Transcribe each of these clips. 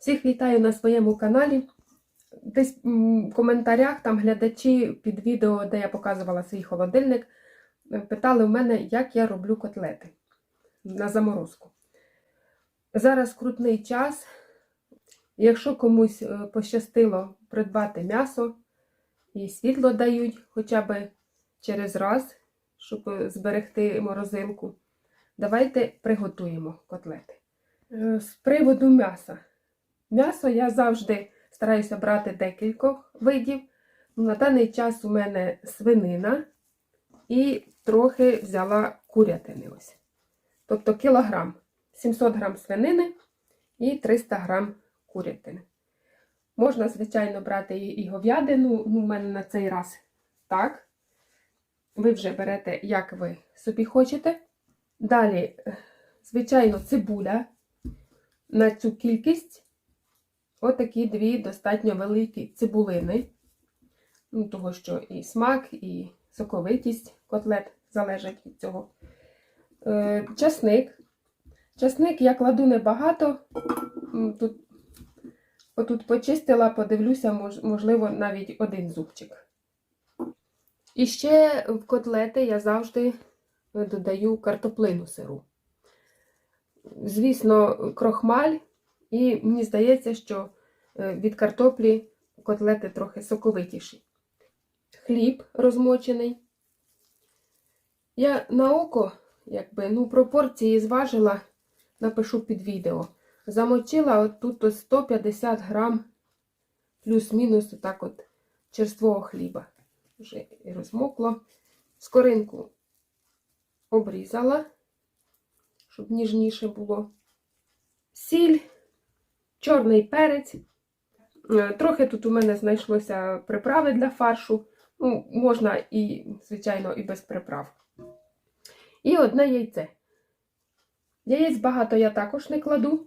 Всіх вітаю на своєму каналі. Десь в коментарях там глядачі під відео, де я показувала свій холодильник, питали в мене, як я роблю котлети на заморозку. Зараз крутний час. Якщо комусь е, пощастило придбати м'ясо і світло дають хоча б через раз, щоб зберегти морозилку, давайте приготуємо котлети. Е, З приводу м'яса. М'ясо я завжди стараюся брати декількох видів. Ну, На даний час у мене свинина і трохи взяла курятини. Ось. Тобто кілограм, 700 грам свинини і 300 грам курятини. Можна, звичайно, брати і говядину, ну, у мене на цей раз так. Ви вже берете, як ви собі хочете. Далі, е, звичайно, цибуля на цю кількість отакі дві достатньо великі цибулини. Ну, того, що і смак, і соковитість котлет залежать від цього. Е, часник. Часник я кладу небагато. Тут, отут почистила, подивлюся, мож, можливо, навіть один зубчик. І ще в котлети я завжди додаю картоплину сиру. Звісно, крохмаль, і мені здається, що е, від картоплі котлети трохи соковитіші. Хліб розмочений. Я на око, якби, ну, пропорції зважила, напишу під відео. Замочила от тут ось 150 грам плюс-мінус отак от черствого хліба. Вже і розмокло. Скоринку обрізала, щоб ніжніше було. Сіль, чорний перець. Е, Трохи тут у мене знайшлося приправи для фаршу. Ну, можна і, звичайно, і без приправ. І одне яйце. Яєць багато я також не кладу.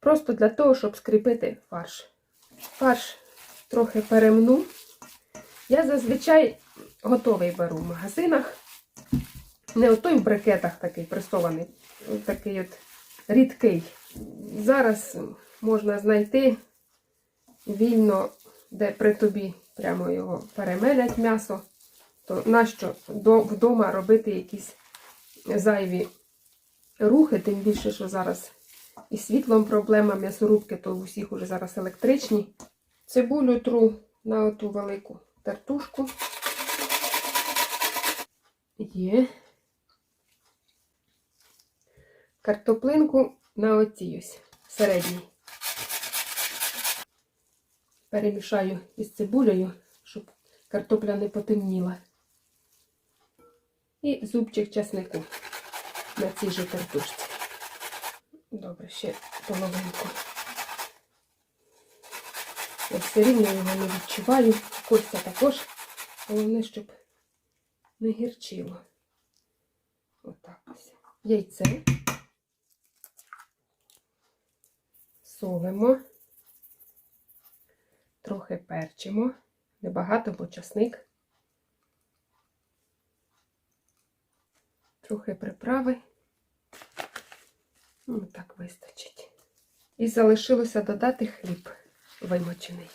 Просто для того, щоб скріпити фарш. Фарш трохи перемну. Я зазвичай готовий беру в магазинах. Не отой в брикетах такий пресований, такий от рідкий. Зараз можна знайти вільно, де при тобі прямо його перемелять м'ясо, то нащо вдома робити якісь зайві рухи, тим більше, що зараз із світлом проблема, м'ясорубки, то у всіх уже зараз електричні. Цибулю тру на оту велику тертушку. Є. Картоплинку на оцій ось середній. Перемішаю із цибулею, щоб картопля не потемніла. І зубчик часнику на цій же картошці. Добре, ще половинку. Я все рівно його не відчуваю. Костя також. Головне, щоб не гірчило. Отак ось. Яйце. Солимо. Трохи перчимо. Небагато, бо часник. Трохи приправи. Ну, так вистачить. І залишилося додати хліб вимочений.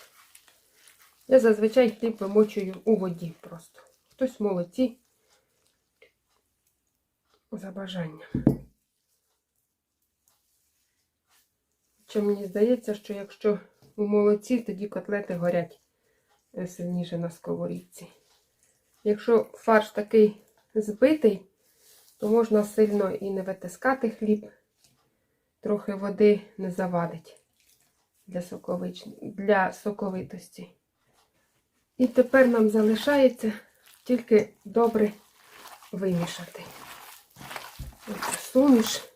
Я зазвичай хліб вимочую у воді просто. Хтось в за бажанням. Чи мені здається, що якщо у молоці, тоді котлети горять е, сильніше на сковорідці. Якщо фарш такий збитий, то можна сильно і не витискати хліб, трохи води не завадить для, сокович... для соковитості. І тепер нам залишається тільки добре вимішати. Оце суміш.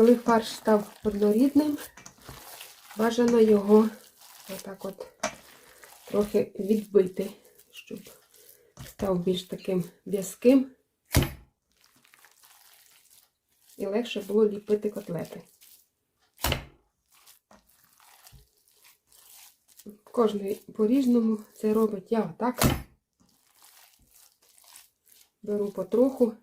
Коли фарш став однорідним, бажано його отак от трохи відбити, щоб став більш таким в'язким і легше було ліпити котлети. Кожний по-різному це робить я отак. Беру потроху.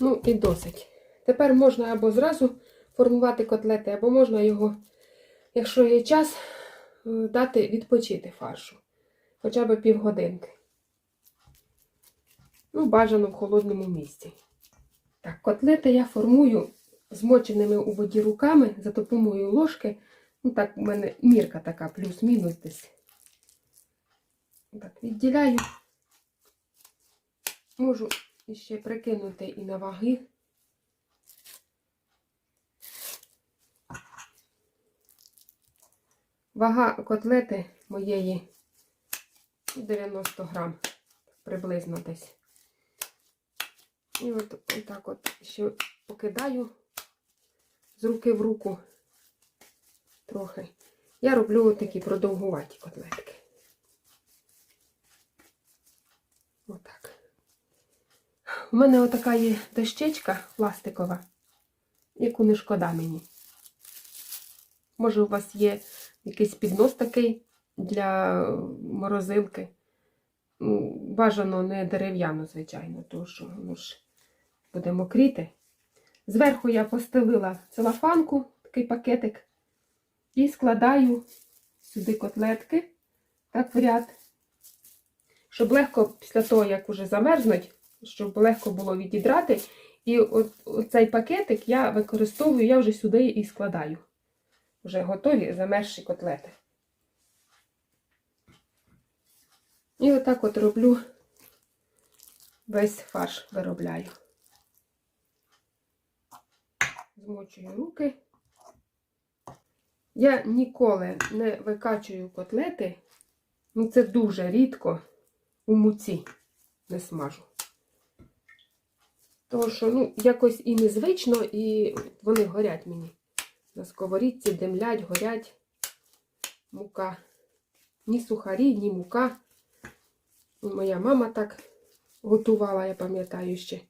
Ну і досить. Тепер можна або зразу формувати котлети, або можна його, якщо є час, е, дати відпочити фаршу. Хоча б півгодинки. Ну, бажано в холодному місці. Так, котлети я формую змоченими у воді руками за допомогою ложки. Ну, так, у мене мірка така, плюс-мінус десь. Так, відділяю. Можу ще прикинути і на ваги. Вага котлети моєї 90 грам, приблизно десь. І от так от ще покидаю з руки в руку трохи. Я роблю такі продовгуваті котлетки. Отак. У мене отака є дощечка пластикова, яку не шкода мені. Може, у вас є якийсь піднос такий для морозилки. Ну, Бажано не дерев'яно, звичайно, тому що воно ж буде мокріти. Зверху я постелила целофанку, такий пакетик, і складаю сюди котлетки, так в ряд, щоб легко після того, як уже замерзнуть, щоб легко було відідрати. І от, оцей пакетик я використовую, я вже сюди і складаю. Вже готові замерзші котлети. І отак от роблю весь фарш виробляю. Змочую руки. Я ніколи не викачую котлети, ну це дуже рідко у муці не смажу. Тому що, ну, якось і незвично, і вони горять мені. На сковорідці димлять, горять мука. Ні сухарі, ні мука. Моя мама так готувала, я пам'ятаю ще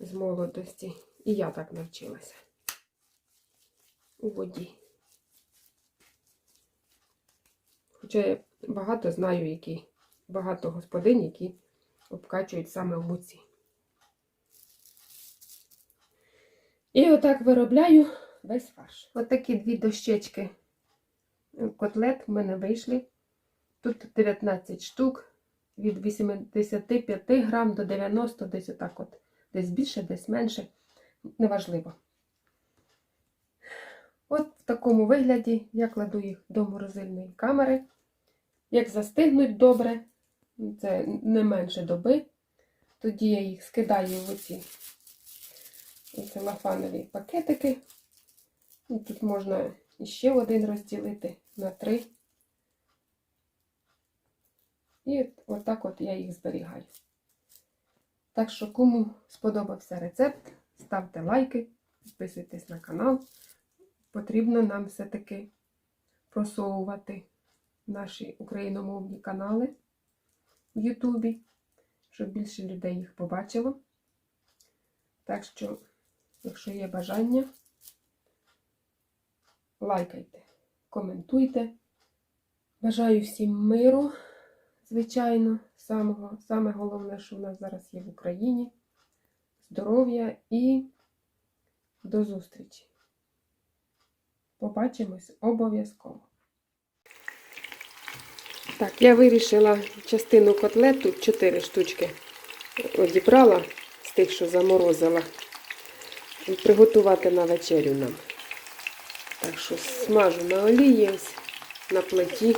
з молодості. І я так навчилася у воді. Хоча я багато знаю, які, багато господинь, які обкачують саме в муці. І отак виробляю весь фарш. Отакі дві дощечки котлет в мене вийшли. Тут 19 штук від 85 грам до 90, десь отак от. Десь більше, десь менше. Неважливо. От в такому вигляді я кладу їх до морозильної камери. Як застигнуть добре, це не менше доби, тоді я їх скидаю в оці целофанові пакетики. І Тут можна ще один розділити на три. І отак от я їх зберігаю. Так що, кому сподобався рецепт, ставте лайки, підписуйтесь на канал. Потрібно нам все-таки просовувати наші україномовні канали в Ютубі, щоб більше людей їх побачило. Так що, якщо є бажання, лайкайте, коментуйте. Бажаю всім миру, звичайно, самого, саме головне, що в нас зараз є в Україні. Здоров'я і до зустрічі! Побачимось обов'язково. Так, я вирішила частину котлету, 4 штучки, одібрала з тих, що заморозила, приготувати на вечерю нам. Так що смажу на олії, на плиті.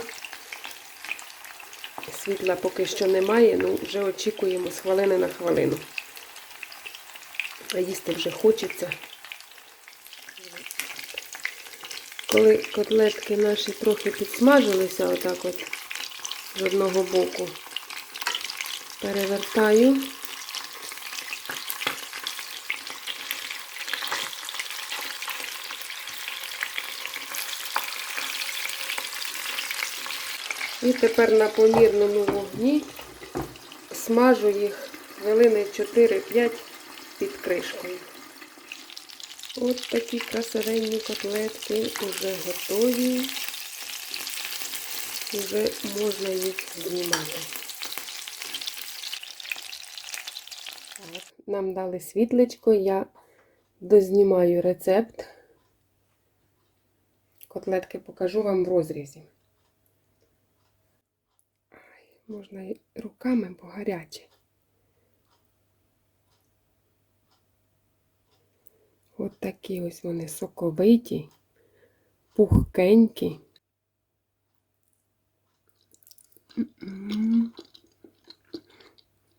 Світла поки що немає, ну вже очікуємо з хвилини на хвилину. А їсти вже хочеться. Коли котлетки наші трохи підсмажилися, отак от з одного боку, перевертаю. І тепер на помірному вогні смажу їх хвилини 4-5 під кришкою. От такі красивенні котлетки вже готові. Вже можна їх знімати. Так, нам дали світлечко, я дознімаю рецепт. Котлетки покажу вам в розрізі. Можна і руками, бо гаряче. От такі ось вони соковиті, пухкенькі.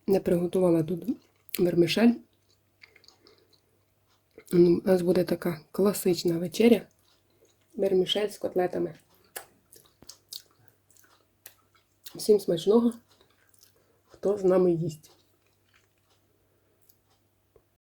Не приготувала тут вермишель. М, У нас буде така класична вечеря. Вермішель з котлетами. Всім смачного, хто з нами їсть.